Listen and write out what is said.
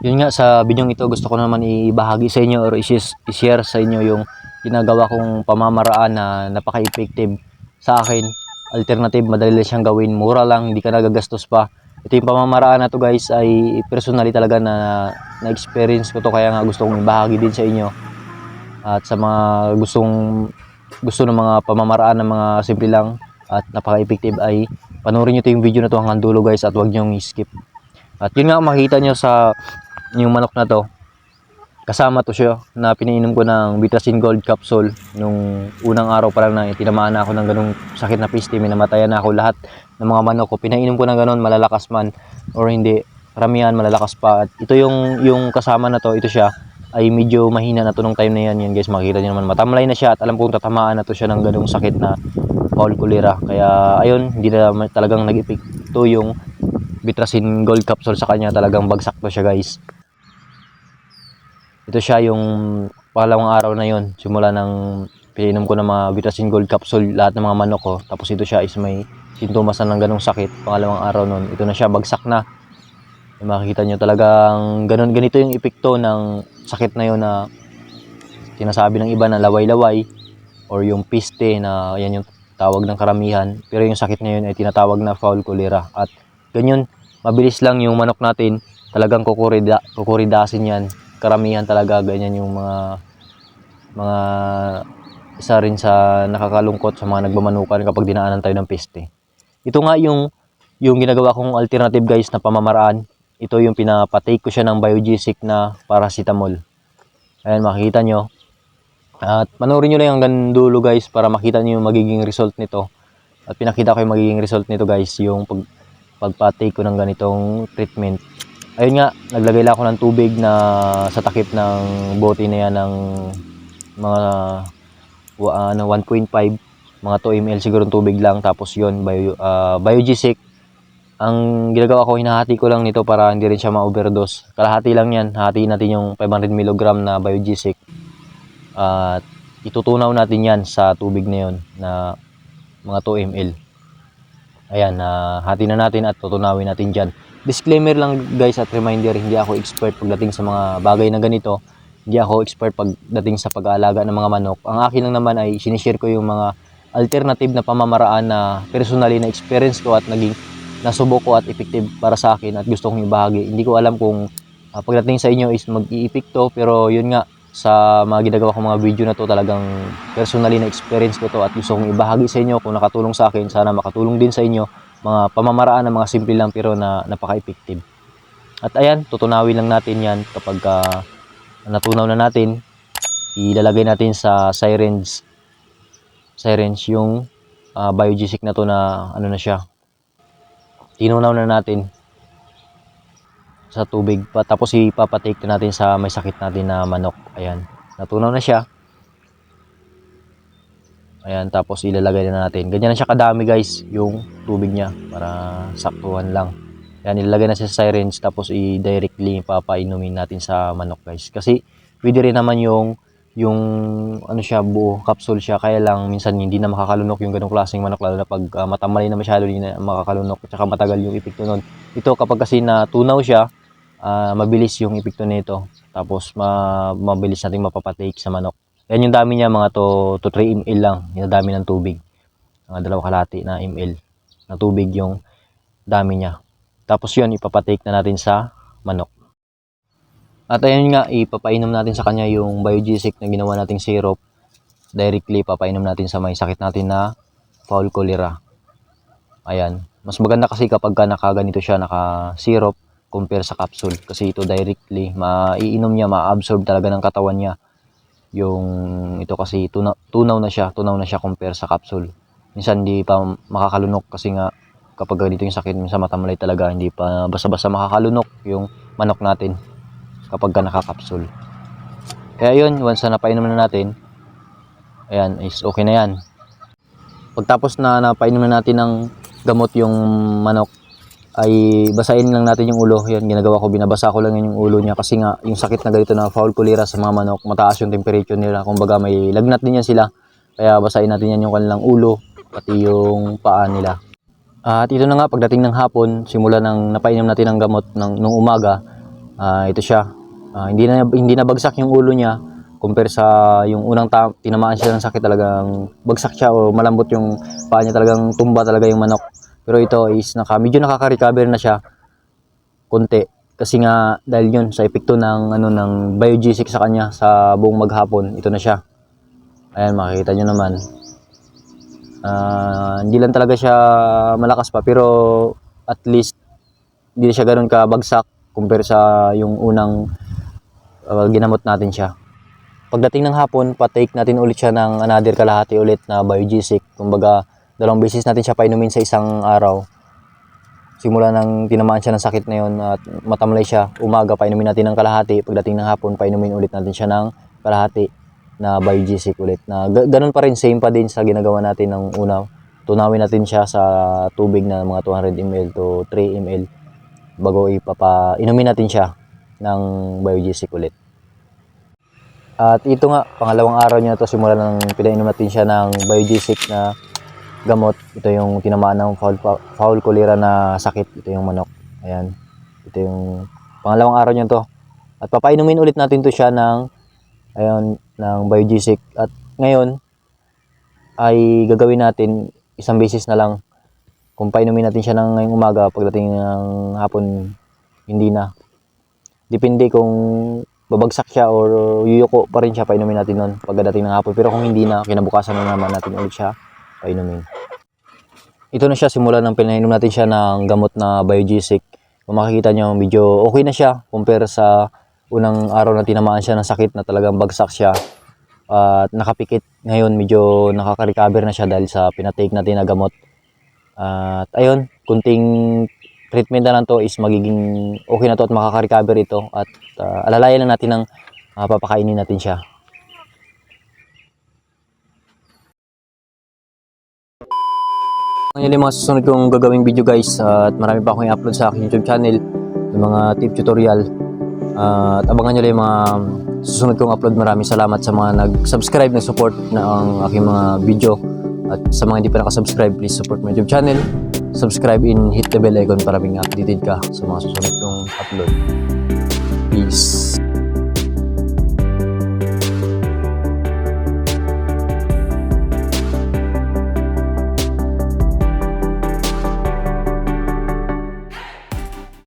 Yun nga sa bidyong ito gusto ko naman ibahagi sa inyo or i-share sa inyo yung ginagawa kong pamamaraan na napaka-effective sa akin. Alternative, madali lang siyang gawin, mura lang, hindi ka nagagastos pa. Ito yung pamamaraan na to guys ay personally talaga na na-experience ko to kaya nga gusto kong ibahagi din sa inyo. At sa mga gustong gusto ng mga pamamaraan ng mga simple lang at napaka-effective ay panoorin nyo to yung video na to hanggang dulo guys at huwag nyo skip. At yun nga makita nyo sa yung manok na to kasama to siya na pinainom ko ng Vitasin Gold capsule nung unang araw pa lang na tinamaan na ako ng ganung sakit na piste. May namatayan na ako lahat ng mga manok ko. Pinainom ko ng ganun malalakas man or hindi karamihan malalakas pa. At ito yung yung kasama na to ito siya ay medyo mahina na to nung time na yan. Yan guys makikita nyo naman matamlay na siya at alam kong tatamaan na to siya ng ganung sakit na foul cholera. Kaya ayun hindi na talagang nag-epekto yung Vitrasin Gold capsule sa kanya. Talagang bagsak to siya guys ito siya yung pangalawang araw na yon simula ng pinainom ko ng mga Vitasin Gold capsule lahat ng mga manok ko. Tapos ito siya is may sintomas na ng ganong sakit pangalawang araw nun. Ito na siya bagsak na. Eh, makikita nyo talagang ganon ganito yung epekto ng sakit na yun na sinasabi ng iba na laway-laway or yung piste na yan yung tawag ng karamihan. Pero yung sakit na yun ay tinatawag na foul cholera. At ganyan mabilis lang yung manok natin. Talagang kukurida, kukuridasin yan karamihan talaga ganyan yung mga mga isa rin sa nakakalungkot sa mga nagmamanukan kapag dinaanan tayo ng peste. Ito nga yung yung ginagawa kong alternative guys na pamamaraan. Ito yung pinapatake ko siya ng biogesic na paracetamol. Ayan makikita nyo. At panoorin nyo lang hanggang dulo guys para makita nyo yung magiging result nito. At pinakita ko yung magiging result nito guys yung pag, pagpatake ko ng ganitong treatment ayun nga, naglagay lang ako ng tubig na sa takip ng bote na yan ng mga wa- ano, 1.5 mga 2 ml siguro tubig lang. Tapos yun bio, uh, biogesic. Ang ginagawa ko hinahati ko lang nito para hindi rin siya ma-overdose. Kalahati lang yan. Hatiin natin yung 500 mg na biogesic. At itutunaw natin yan sa tubig na yun na mga 2 ml ayan na hati na natin at tutunawin natin dyan disclaimer lang guys at reminder, hindi ako expert pagdating sa mga bagay na ganito. Hindi ako expert pagdating sa pag-aalaga ng mga manok. Ang akin lang naman ay sinishare ko yung mga alternative na pamamaraan na personally na experience ko at naging nasubok ko at effective para sa akin at gusto kong ibahagi. Hindi ko alam kung ah, pagdating sa inyo is mag-iipikto pero yun nga sa mga ginagawa kong mga video na to talagang personally na experience ko to at gusto kong ibahagi sa inyo kung nakatulong sa akin sana makatulong din sa inyo mga pamamaraan ng mga simple lang pero na napaka-effective. At ayan, tutunawin lang natin yan kapag ah, natunaw na natin, ilalagay natin sa syringe syringe yung ah, biogesic na to na ano na siya. Tinunaw na natin sa tubig pa tapos ipapatake na natin sa may sakit natin na manok. Ayan, natunaw na siya. Ayan, tapos ilalagay na natin. Ganyan na siya kadami guys, yung tubig niya para saktuhan lang. Ayan, ilalagay na siya sa syringe tapos i-directly papainumin natin sa manok guys. Kasi pwede rin naman yung yung ano siya buo capsule siya kaya lang minsan hindi na makakalunok yung ganong klaseng manok lalo na pag uh, matamlay na masyado hindi na makakalunok at saka matagal yung epekto nun. Ito kapag kasi natunaw siya, ah, mabilis yung epekto nito. Tapos ma mabilis nating mapapatake sa manok. Yan yung dami niya mga to, to 3 ml lang. Yung dami ng tubig. Mga dalawa kalati na ml na tubig yung dami niya. Tapos yun, ipapatake na natin sa manok. At ayun nga, ipapainom natin sa kanya yung biogesic na ginawa nating syrup. Directly, papainom natin sa may sakit natin na foul cholera. Ayan. Mas maganda kasi kapag ka nakaganito siya, naka-syrup, compare sa capsule. Kasi ito directly, maiinom niya, ma-absorb talaga ng katawan niya yung ito kasi tunaw, tunaw na siya, tunaw na siya compare sa capsule. Minsan hindi pa makakalunok kasi nga kapag ganito yung sakit, minsan matamlay talaga, hindi pa basta-basta makakalunok yung manok natin kapag ka nakakapsul. Kaya yun, once na napainom na natin, ayan, is okay na yan. Pagtapos na napainom na natin ng gamot yung manok, ay basahin lang natin yung ulo. Yan, ginagawa ko, binabasa ko lang yun yung ulo niya kasi nga yung sakit na ganito na foul cholera sa mga manok, mataas yung temperature nila. Kumbaga may lagnat din yan sila. Kaya basahin natin yan yung kanilang ulo, pati yung paa nila. At ito na nga, pagdating ng hapon, simula nang napainom natin ng gamot ng, nung umaga, Ah, ito siya. Ah, hindi na hindi na bagsak yung ulo niya compare sa yung unang ta- tinamaan siya ng sakit talagang bagsak siya o malambot yung paa niya talagang tumba talaga yung manok. Pero ito is naka medyo nakaka-recover na siya konti kasi nga dahil yun sa epekto ng ano ng biogesic sa kanya sa buong maghapon ito na siya. Ayan makikita nyo naman. Ah, hindi lang talaga siya malakas pa pero at least hindi siya ganoon kabagsak compare sa yung unang uh, ginamot natin siya. Pagdating ng hapon, patake natin ulit siya ng another kalahati ulit na biogesic. Kumbaga, dalawang beses natin siya painumin sa isang araw. Simula nang tinamaan siya ng sakit na yun at matamlay siya, umaga painumin natin ng kalahati. Pagdating ng hapon, painumin ulit natin siya ng kalahati na biogesic ulit. Na ga- ganun pa rin, same pa din sa ginagawa natin ng una. Tunawin natin siya sa tubig na mga 200 ml to 3 ml bago ipapa inumin natin siya ng biogesic ulit. At ito nga, pangalawang araw niya to simula nang pinainom natin siya ng biogesic na gamot. Ito yung tinamaan ng foul, foul cholera na sakit. Ito yung manok. Ayan. Ito yung pangalawang araw niya to. At papainumin ulit natin to siya ng ayun, ng biogesic. At ngayon ay gagawin natin isang beses na lang kung painumin natin siya ng ngayong umaga, pagdating ng hapon, hindi na. Depende kung babagsak siya or yuyuko pa rin siya, painumin natin nun pagdating ng hapon. Pero kung hindi na, kinabukasan na naman natin ulit siya, painumin. Ito na siya, simula ng pinainom natin siya ng gamot na biogesic. Kung makikita nyo, medyo okay na siya compare sa unang araw na tinamaan siya ng sakit na talagang bagsak siya. At nakapikit ngayon, medyo nakaka-recover na siya dahil sa pinatake natin na gamot. At ayun, kunting treatment na lang to is magiging okay na to at makaka-recover ito at ah, alalayan lang natin ng ah, papakainin natin siya. Ngayon yung mga susunod kong gagawing video guys at marami pa akong i-upload sa aking YouTube channel yung mga tip tutorial. At abangan nyo lang yung mga susunod kong upload. Maraming salamat sa mga nag-subscribe nag-support na ang aking mga video. At sa mga hindi pa nakasubscribe please support my YouTube channel. Subscribe and hit the bell icon para maging updated ka sa mga susunod kong upload. Peace